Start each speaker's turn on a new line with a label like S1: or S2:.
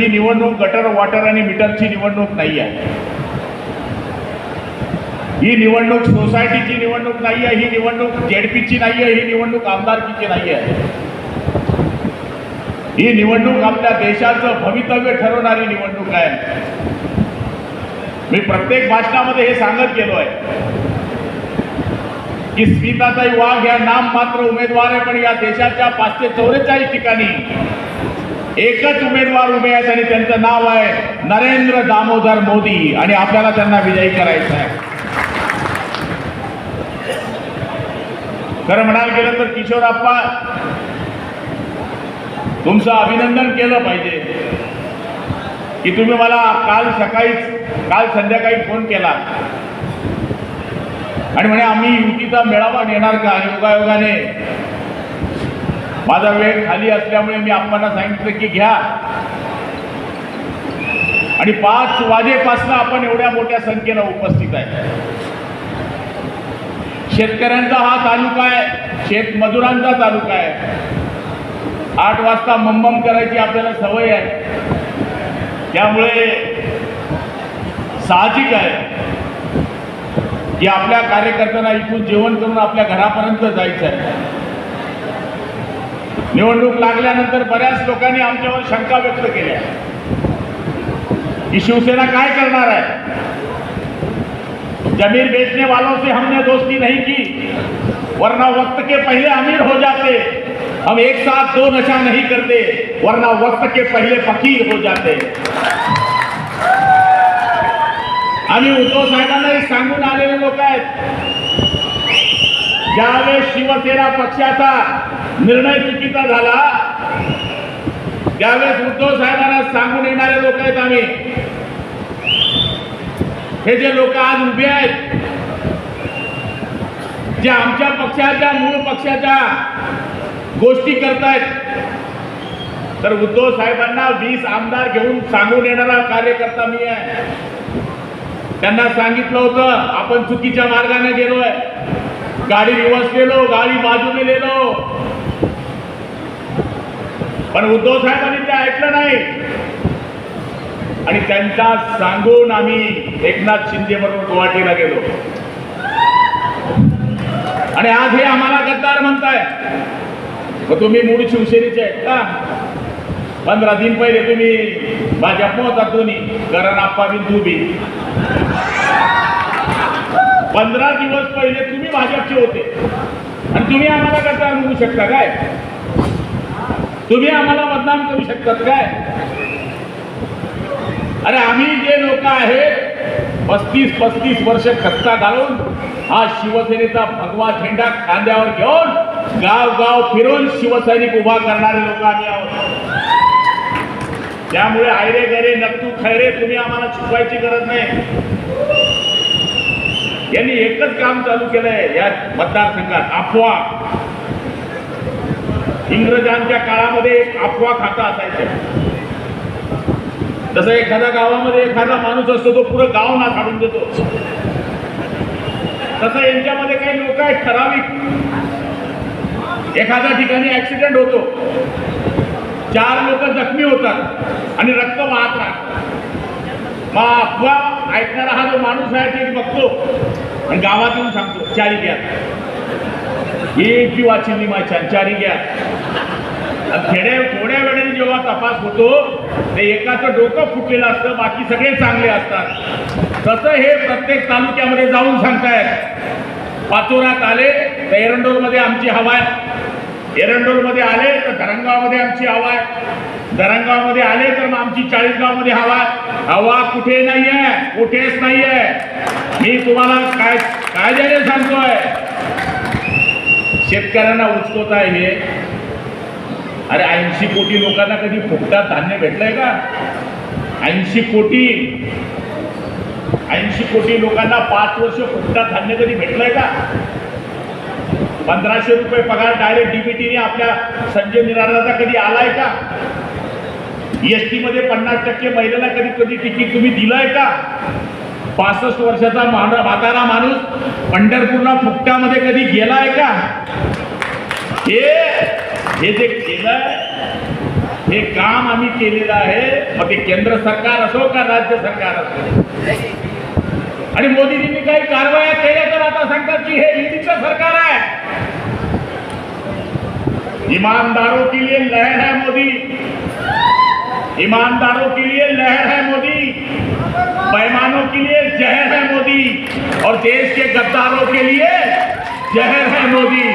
S1: ही निवडणूक gutter water आणि मीटरची निवडणूक नाही आहे. ही निवडणूक सोसायटीची निवडणूक नाही आहे ही निवडणूक जेडपीची नाही आहे ही निवडणूक आमदारकीची नाही आहे. ही निवडणूक आपल्या देशाचं भवितव्य ठरवणारी निवडणूक आहे. मी प्रत्येक भाषणामध्ये हे सांगत गेलो आहे. की स्मिताताई वाघ या नाम मात्र उमेदवार आहे पण या देशाच्या पाचशे चौवेचाळीस ठिकाणी एकच उमेदवार उभे आहेत आणि त्यांचं नाव आहे नरेंद्र दामोदर मोदी आणि आपल्याला त्यांना विजयी करायचं आहे. खरं म्हणायला गेलं तर किशोरप्पा तुमचं अभिनंदन केलं पाहिजे. की तुम्ही मला काल सकाळीच काल संध्याकाळी फोन केला. आणि म्हणे आम्ही युतीचा मेळावा घेणार का? योगायोगाने माझा वेळ खाली असल्यामुळे मी आपल्याला सांगितलं की घ्या. आणि पाच वाजेपासून आपण एवढ्या मोठ्या संख्येनं उपस्थित आहे. शेतकऱ्यांचा हा तालुका आहे शेतमजुरांचा तालुका आहे. आठ वाजता मम्मम करायची आपल्याला सवय आहे. त्यामुळे साहजिक आहे की आपल्या कार्यकर्त्यांना इथून जेवण करून आपल्या घरापर्यंत जायचं आहे. निवडणूक लागल्यानंतर बऱ्याच लोकांनी आमच्यावर शंका व्यक्त केल्या. की शिवसेना काय करणार आहे? ज़मीन बेचने वालों से हमने दोस्ती नहीं की. वरना वक्त के पहले अमीर हो जाते. हम एक साथ दो नशा नहीं करते. वरना वक्त के पहले फकीर हो जाते. उद्धव साहेबांनाही सांगून आलेले लोक आहेत. ज्यावेळेस शिवसेना पक्षाचा निर्णय चुकीचा झाला. त्यावेळेस उद्धव साहेबांना सांगून येणारे लोक आहेत आम्ही हे जे लोक आज उभे आहेत जे आमच्या पक्षाच्या मूळ पक्षाच्या गोष्टी करतायत तर उद्धव साहेबांना वीस आमदार घेऊन सांगून येणारा कार्यकर्ता मी आहे. त्यांना सांगितलं होतं आपण चुकीच्या मार्गाने गेलोय. गाडी रिवर्स केलो गाडी बाजूने नेलो. पण उद्धव साहेबांनी ते ऐकलं नाही. आणि त्यांचा सांगून आम्ही एकनाथ शिंदे बरोबर गुवाहाटीला गेलो. आणि आज हे आम्हाला गद्दार म्हणताय. मग तुम्ही मूळ शिवसेनेचे आहेत का? पंधरा दिन पहिले तुम्ही भाजप होता दोन्ही. करण आप्पा बी तू बी. पंधरा दिवस पहिले तुम्ही भाजपचे होते. आणि तुम्ही आम्हाला गद्दार म्हणू शकता काय? तुम्ही आम्हाला बदनाम करू शकतात काय? अरे आम्ही जे लोक आहेत पस्तीस पस्तीस वर्ष खत्ता घालून हा शिवसेनेचा भगवा झेंडा खांद्यावर घेऊन गाव गाव फिरून शिवसैनिक उभा करणारे लोक आम्ही आहोत. त्यामुळे आयरे गरे नक्तू खैरे तुम्ही आम्हाला चुकवायची गरज नाही. यांनी एकच काम चालू केलंय या मतदारसंघात अफवा. इंग्रजांच्या काळामध्ये एक अफवा खाता असायचं जसं एखाद्या गावामध्ये एखादा माणूस असतो तो पुरं गाव ना काढून देतो. तसं यांच्यामध्ये काही लोक आहेत ठराविक. एखाद्या ठिकाणी ऍक्सिडेंट होतो. चार लोक जखमी होतात आणि रक्त वाहत राहतात मग अफवा ऐकणारा हा जो माणूस आहे ते बघतो आणि गावात येऊन सांगतो चारी घ्या. ही जीवाची निमाच्या चारी घ्या. खेडे थोड्या वेळेने जेव्हा तपास होतो ते एकाचं डोकं फुटलेलं असतं बाकी सगळे चांगले असतात. तसं हे प्रत्येक तालुक्यामध्ये जाऊन सांगतायत. पाचोऱ्यात आले तर एरंडोलमध्ये आमची हवा आहे. एरंडोलमध्ये आले तर धरणगावमध्ये आमची हवा आहे. धरणगावमध्ये आले तर मग आमची चाळीसगावमध्ये हवा आहे. हवा कुठे नाही आहे कुठेच नाही आहे. मी तुम्हाला काय कायद्याने सांगतोय. शेतकऱ्यांना उचकवत आहे हे. अरे ऐंशी कोटी लोकांना कधी फुकटात धान्य भेटलंय का? ऐंशी कोटी. ऐंशी कोटी लोकांना पाच वर्ष फुकटात धान्य कधी भेटलंय का? पंधराशे रुपये पगार डायरेक्ट डीबीटीने आपल्या संजय निराधाचा कधी आलाय का? एस टी मध्ये पन्नास टक्के महिलेला कधी कधी तिकीट तुम्ही दिलंय का? पासष्ट वर्षाचा मान म्हातारा माणूस पंढरपूरला फुकटामध्ये कधी गेलाय का? हे हे जे केलंय हे काम आम्ही केलेलं आहे मग ते केंद्र सरकार असो का राज्य सरकार असो. आणि मोदीजींनी काही कारवाया केल्या तर आता सांगतात की हे ईडीचं सरकार आहे. ईमानदारों के लिए लहर है मोदी. ईमानदारों के लिए लहर है मोदी. पैमानों के लिए जहर है मोदी. और देश के गद्दारों के लिए जहर है मोदी.